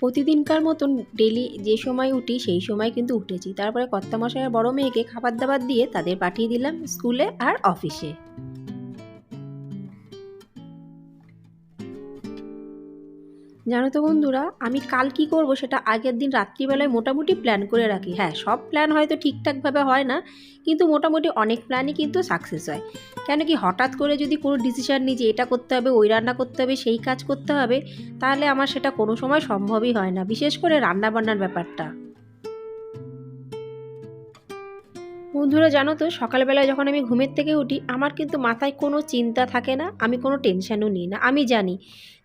প্রতিদিনকার মতন ডেলি যে সময় উঠি সেই সময় কিন্তু উঠেছি। তারপরে কর্তামশাইয়ের বড় মেয়েকে খাবার দাবার দিয়ে তাদের পাঠিয়ে দিলাম স্কুলে আর অফিসে। জানো তো বন্ধুরা, আমি কাল কি করব সেটা আগের দিন রাত্রিবেলায় মোটামুটি প্ল্যান করে রাখি। হ্যাঁ সব প্ল্যান হয়তো ঠিকঠাকভাবে হয় না, কিন্তু মোটামুটি অনেক প্ল্যানই কিন্তু সাকসেস হয়। কেন কি হঠাৎ করে যদি কোনো ডিসিশান নিই যে এটা করতে হবে, ওই রান্না করতে হবে, সেই কাজ করতে হবে, তাহলে আমার সেটা কোনো সময় সম্ভবই হয় না, বিশেষ করে রান্না বান্নার ব্যাপারটা। বন্ধুরা, জানো তো, সকালবেলায় যখন আমি ঘুমের থেকে উঠি, আমার কিন্তু মাথায় কোনো চিন্তা থাকে না, আমি কোনো টেনশনও নিই না, আমি জানি।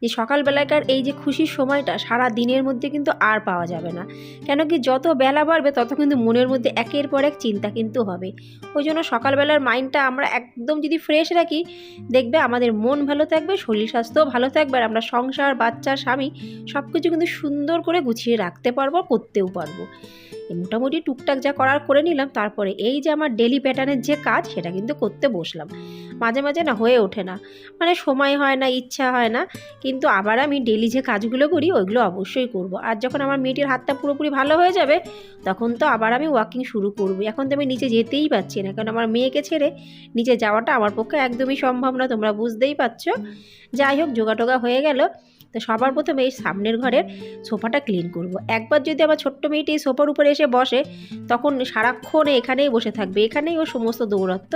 যে সকালবেলাকার এই যে খুশির সময়টা সারা দিনের মধ্যে কিন্তু আর পাওয়া যাবে না। কেন কি যত বেলা বাড়বে, তত কিন্তু মনের মধ্যে একের পর এক চিন্তা কিন্তু হবে। ওই জন্য সকালবেলার মাইন্ডটা আমরা একদম যদি ফ্রেশ রাখি, দেখবে আমাদের মন ভালো থাকবে, শরীর স্বাস্থ্যও ভালো থাকবে, আর আমরা সংসার, বাচ্চা, স্বামী সব কিছু কিন্তু সুন্দর করে গুছিয়ে রাখতে পারব, করতেও পারব। মোটামুটি টুকটাক যা করার করে নিলাম, তারপরে এই যে আমার ডেলি প্যাটার্নের যে কাজ, সেটা কিন্তু করতে বসলাম। মাঝে মাঝে না হয়ে ওঠে না। মানে সময় হয় না, ইচ্ছা হয় না। কিন্তু আবার আমি ডেলি যে কাজগুলো করি, ওইগুলো অবশ্যই করব। আর যখন আমার মেয়েটির হাতটা পুরোপুরি ভালো হয়ে যাবে, তখন তো আবার আমি ওয়াকিং শুরু করব। এখন তো আমি নিচে যেতেই পারছি না, কারণ আমার মেয়েকে ছেড়ে নিচে যাওয়াটা আমার পক্ষে একদমই সম্ভব না, তোমরা বুঝতেই পারছ। যাই হোক যোগাটোগা হয়ে গেল। তো সবার প্রথমে এই সামনের ঘরের সোফাটা ক্লিন করব। একবার যদি আমার ছোট্ট মেয়েটি এই সোফার উপরে এসে বসে, তখন সারাক্ষণ এখানেই বসে থাকবে। এখানেই ও সমস্ত দৌড়ত্ব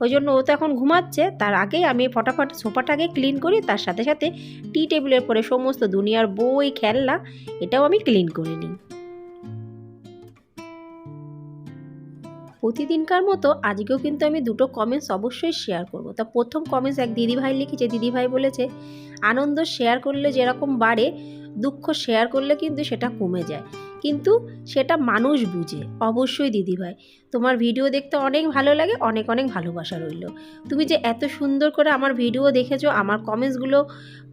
ওই জন্য ও তো এখন ঘুমাচ্ছে। তার আগেই আমি ফটাফট সোফাটাকে ক্লিন করি, তার সাথে সাথে টি টেবিলের পরে সমস্ত দুনিয়ার বই, খেলনা, এটাও আমি ক্লিন করে নিই। প্রতিদিনকার মতো আজকেও কিন্তু আমি দুটো কমেন্টস অবশ্যই শেয়ার করব। তা প্রথম কমেন্টস এক দিদিভাই লিখেছে, দিদিভাই বলেছে, আনন্দ শেয়ার করলে যেরকম বাড়ে, দুঃখ শেয়ার করলে কিন্তু সেটা কমে যায়। কিন্তু সেটা মানুষ বুঝে। অবশ্যই দিদিভাই তোমার ভিডিও দেখতে অনেক ভালো লাগে, অনেক অনেক ভালোবাসা রইল। তুমি যে এত সুন্দর করে আমার ভিডিও দেখেছ, আমার কমেন্টসগুলো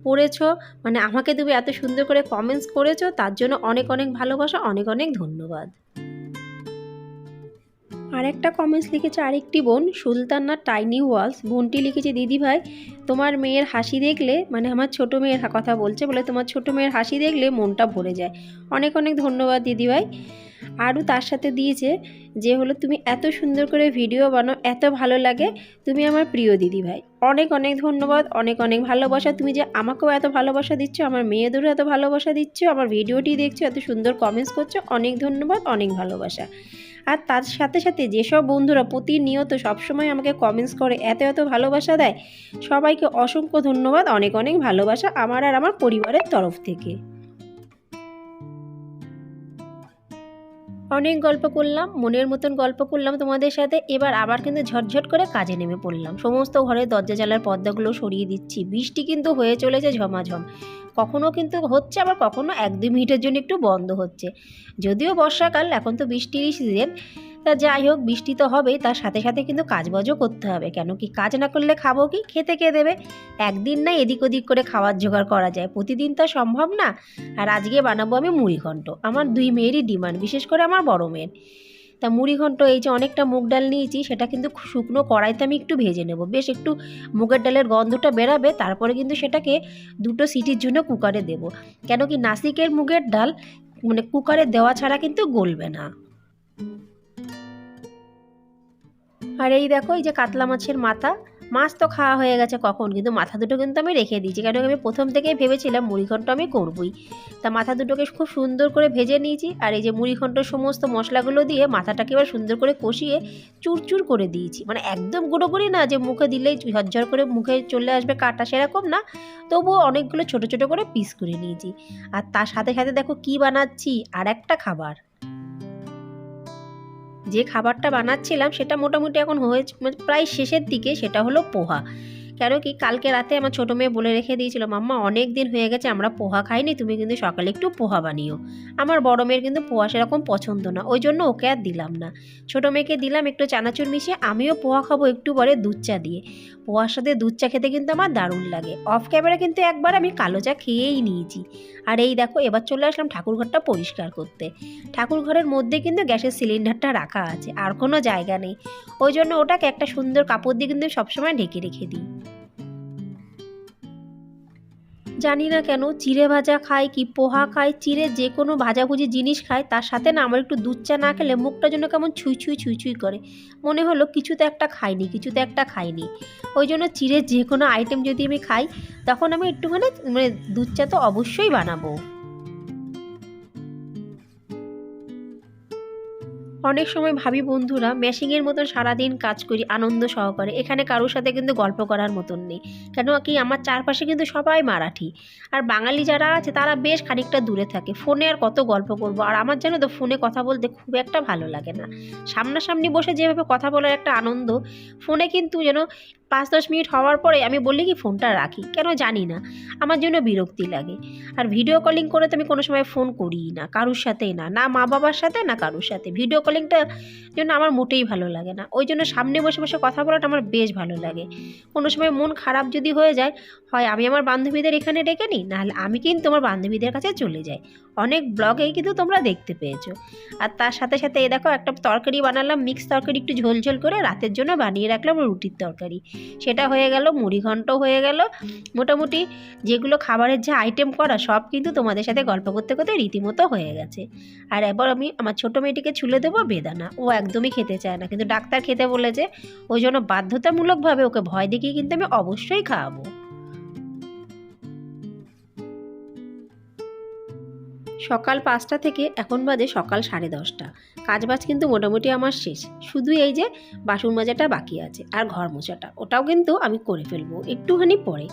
পড়েছো মানে আমাকে তুমি এত সুন্দর করে কমেন্টস করেছ, তার জন্য অনেক অনেক ভালোবাসা, অনেক অনেক ধন্যবাদ। আরেকটা কমেন্টস লিখেছে আরেকটি বোন, সুলতানা টাইনি ওয়ালস বোনটি লিখেছে, দিদি ভাই, তোমার মেয়ের হাসি দেখলে মানে আমার ছোট মেয়ের কথা বলছে, বলে তোমার ছোট মেয়ের হাসি দেখলে মনটা ভরে যায়। অনেক অনেক ধন্যবাদ, দিদি ভাই। আরও তার সাথে দিয়েছে যে হলো, তুমি এত সুন্দর করে ভিডিও বানাও, এত ভালো লাগে। তুমি আমার প্রিয় দিদি ভাই। অনেক অনেক ধন্যবাদ, অনেক অনেক ভালোবাসা। তুমি যে আমাকেও এত ভালোবাসা দিচ্ছ, আমার মেয়েদেরও এত ভালোবাসা দিচ্ছ, আমার ভিডিওটি দেখছ, এত সুন্দর কমেন্টস করছ, অনেক ধন্যবাদ, অনেক ভালোবাসা। আর তার সাথে সাথে যেসব বন্ধুরা প্রতিনিয়ত সবসময় আমাকে কমেন্টস করে, এত এত ভালোবাসা দেয়, সবাইকে অসংখ্য ধন্যবাদ, অনেক অনেক ভালোবাসা আমার আর আমার পরিবারের তরফ থেকে। অনেক গল্প করলাম, মনের মতন গল্প করলাম তোমাদের সাথে। এবার আবার কিন্তু ঝটঝট করে কাজে নেমে পড়লাম। সমস্ত ঘরে দরজা জ্বালার পর্দাগুলো সরিয়ে দিচ্ছি। বৃষ্টি কিন্তু হয়ে চলেছে ঝমাঝম। কখনো কিন্তু হচ্ছে, আবার কখনো এক দুই মিনিটের জন্য একটু বন্ধ হচ্ছে। যদিও বর্ষাকাল, এখন তো বৃষ্টিরই সিজন তা যাই হোক, বৃষ্টি তো হবেই, তার সাথে সাথে কিন্তু কাজবাজও করতে হবে। কেন কি কাজ না করলে খাব কি? খেতে কে দেবে? একদিন না এদিক ওদিক করে খাওয়ার জোগাড় করা যায়। প্রতিদিন তো সম্ভব না। আর আজকে বানাবো আমি মুড়িঘণ্ট আমার দুই মেয়েরই ডিমান্ড, বিশেষ করে আমার বড় মেয়ের। তা মুড়িঘণ্ট এই যে অনেকটা মুগ ডাল নিয়েছি, সেটা কিন্তু শুকনো কড়াইতে আমি একটু ভেজে নেব। বেশ একটু মুগের ডালের গন্ধটা বেরাবে, তারপরে কিন্তু সেটাকে দুটো সিটির জন্য কুকারে দেব। কেন কি নাসিকের মুগের ডাল মানে কুকারে দেওয়া ছাড়া কিন্তু গলবে না। আর এই দেখো, এই যে কাতলা মাছের মাথা, মাছ তো খাওয়া হয়ে গেছে কখন? কিন্তু মাথা দুটো কিন্তু আমি রেখে দিয়েছি। কেন আমি প্রথম থেকেই ভেবেছিলাম মুড়িঘণ্ট আমি করবই। তা মাথা দুটোকে খুব সুন্দর করে ভেজে নিয়েছি আর এই যে মুড়িঘণ্টর সমস্ত মশলাগুলো দিয়ে মাথাটাকে এবার সুন্দর করে কষিয়ে চুরচুর করে দিয়েছি। মানে একদম গুঁড়ো করি না যে মুখে দিলেই ঝরঝর করে মুখে চলে আসবে কাটা সেরকম না, তবুও অনেকগুলো ছোট ছোট করে পিস করে নিয়েছি। আর তার সাথে সাথে দেখো কি বানাচ্ছি, আর একটা খাবার। যে খাবারটা বানাচ্ছিলাম সেটা মোটামুটি এখন হয়েছে প্রায় শেষের দিকে সেটা হলো পোহা। কেন কি কালকে রাতে আমার ছোটো মেয়ে বলে রেখে দিয়েছিল, মাম্মা অনেক দিন হয়ে গেছে, আমরা পোহা খাইনি, তুমি কিন্তু সকালে একটু পোহা বানিও। আমার বড় মেয়ের কিন্তু পোহা সেরকম পছন্দ না, ওই জন্য ওকে আর দিলাম না। ছোটো মেয়েকে দিলাম একটু চানাচুর মিশিয়ে, আমিও পোহা খাব একটু পরে দুধ চা দিয়ে। পোহার সাথে দুধ চা খেতে কিন্তু আমার দারুণ লাগে। অফ ক্যামেরা কিন্তু একবার আমি কালো চা খেয়েই নিয়েছি। আর এই দেখো, এবার চলে আসলাম ঠাকুরঘরটা পরিষ্কার করতে। ঠাকুর ঘরের মধ্যে কিন্তু গ্যাসের সিলিন্ডারটা রাখা আছে, আর কোনো জায়গা নেই। ওই জন্য ওটাকে একটা সুন্দর কাপড় দিয়ে কিন্তু সবসময় ঢেকে রেখে দিই। জানি না কেন, চিড়ে ভাজা খাই কি পোহা খাই চিড়ে যে কোনো ভাজাভুজি জিনিস খাই তার সাথে না আমার একটু দুধ চা না খেলে মুখটা যেন কেমন ছুঁই ছুঁই ছুঁই ছুঁই করে। মনে হলো কিছুতে একটা খাইনি, কিছুতে একটা খাইনি। ওই জন্য চিড়ে যে কোনো আইটেম যদি আমি খাই, তখন আমি একটুখানি মানে দুধ চা তো অবশ্যই বানাবো। অনেক সময় ভাবি, বন্ধুরা মেশিংয়ের মতন সারাদিন কাজ করি, আনন্দ সহকারে। এখানে কারোর সাথে কিন্তু গল্প করার মতন নেই। কেন কি আমার চারপাশে কিন্তু সবাই মারাঠি। আর বাঙালি যারা আছে, তারা বেশ খানিকটা দূরে থাকে। ফোনে আর কত গল্প করব? আর আমার জানো তো, ফোনে কথা বলতে খুব একটা ভালো লাগে না। সামনাসামনি বসে যেভাবে কথা বলার একটা আনন্দ, ফোনে কিন্তু যেন পাঁচ দশ মিনিট হওয়ার পরে আমি বললি কি ফোনটা রাখি? কেন জানি না। আমার জন্য বিরক্তি লাগে। আর ভিডিও কলিং করে তো আমি কোনো সময় ফোন করিই না, কারুর সাথেই না। না মা বাবার সাথে, না কারুর সাথে। ভিডিও কলিংটা জন্য আমার মোটেই ভালো লাগে না। ওই জন্য সামনে বসে বসে কথা বলাটা আমার বেশ ভালো লাগে। কোনো সময় মন খারাপ যদি হয়ে যায়, হয় আমি আমার বান্ধবীদের এখানে ডেকে নিই, নাহলে আমি কিন্তু আমার বান্ধবীদের কাছে চলে যাই। অনেক ব্লগেই কিন্তু তোমরা দেখতে পেয়েছ। আর তার সাথে সাথে এ দেখো একটা তরকারি বানালাম মিক্স তরকারি একটু ঝোল ঝোল করে রাতের জন্য বানিয়ে রাখলাম রুটির তরকারি। সেটা হয়ে গেল, মুড়ি ঘন্ট হয়ে গেল। মোটামুটি যেগুলো খাবারের যে আইটেম করা, সব কিন্তু তোমাদের সাথে গল্প করতে করতে রীতিমতো হয়ে গেছে। আর এবার আমি আমার ছোটো মেয়েটিকে ছুলে দেবো বেদানা ও একদমই খেতে চায় না। কিন্তু ডাক্তার খেতে বলেছে ওই জন্য বাধ্যতামূলকভাবে ওকে ভয় দেখিয়ে কিন্তু আমি অবশ্যই খাওয়াবো। সকাল পাঁচটা থেকে এখন বাজে সকাল সাড়ে দশটা। কাজবাজ কিন্তু মোটামুটি আমার শেষ। শুধু এই যে বাসন মাজাটা বাকি আছে আর ঘর মোছাটা। ওটাও কিন্তু আমি করে ফেলব একটুখানি পরে।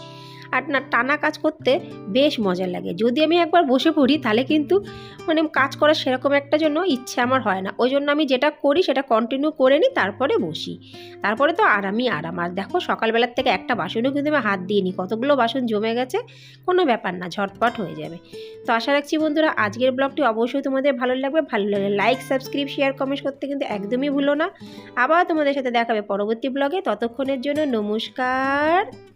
আর না, টানা কাজ করতে বেশ মজা লাগে। যদি আমি একবার বসে পড়ি, তাহলে কিন্তু মানে কাজ করার সেরকম একটা জন্য ইচ্ছে আমার হয় না। ওই জন্য আমি যেটা করি, সেটা কন্টিনিউ করে নিই, তারপরে বসি। তারপরে তো আরামই আরাম। আর দেখো, সকালবেলার থেকে একটা বাসনও কিন্তু আমি হাত দিইনি। কতগুলো বাসন জমে গেছে, কোনো ব্যাপার না, ঝটপট হয়ে যাবে। তো আশা রাখছি বন্ধুরা, আজকের ব্লগটি অবশ্যই তোমাদের ভালো লাগবে। ভালো লাগলে লাইক সাবস্ক্রাইব শেয়ার কমেন্ট করতে কিন্তু একদমই ভুলো না। আবার তোমাদের সাথে দেখাবে পরবর্তী ব্লগে। ততক্ষণের জন্য নমস্কার।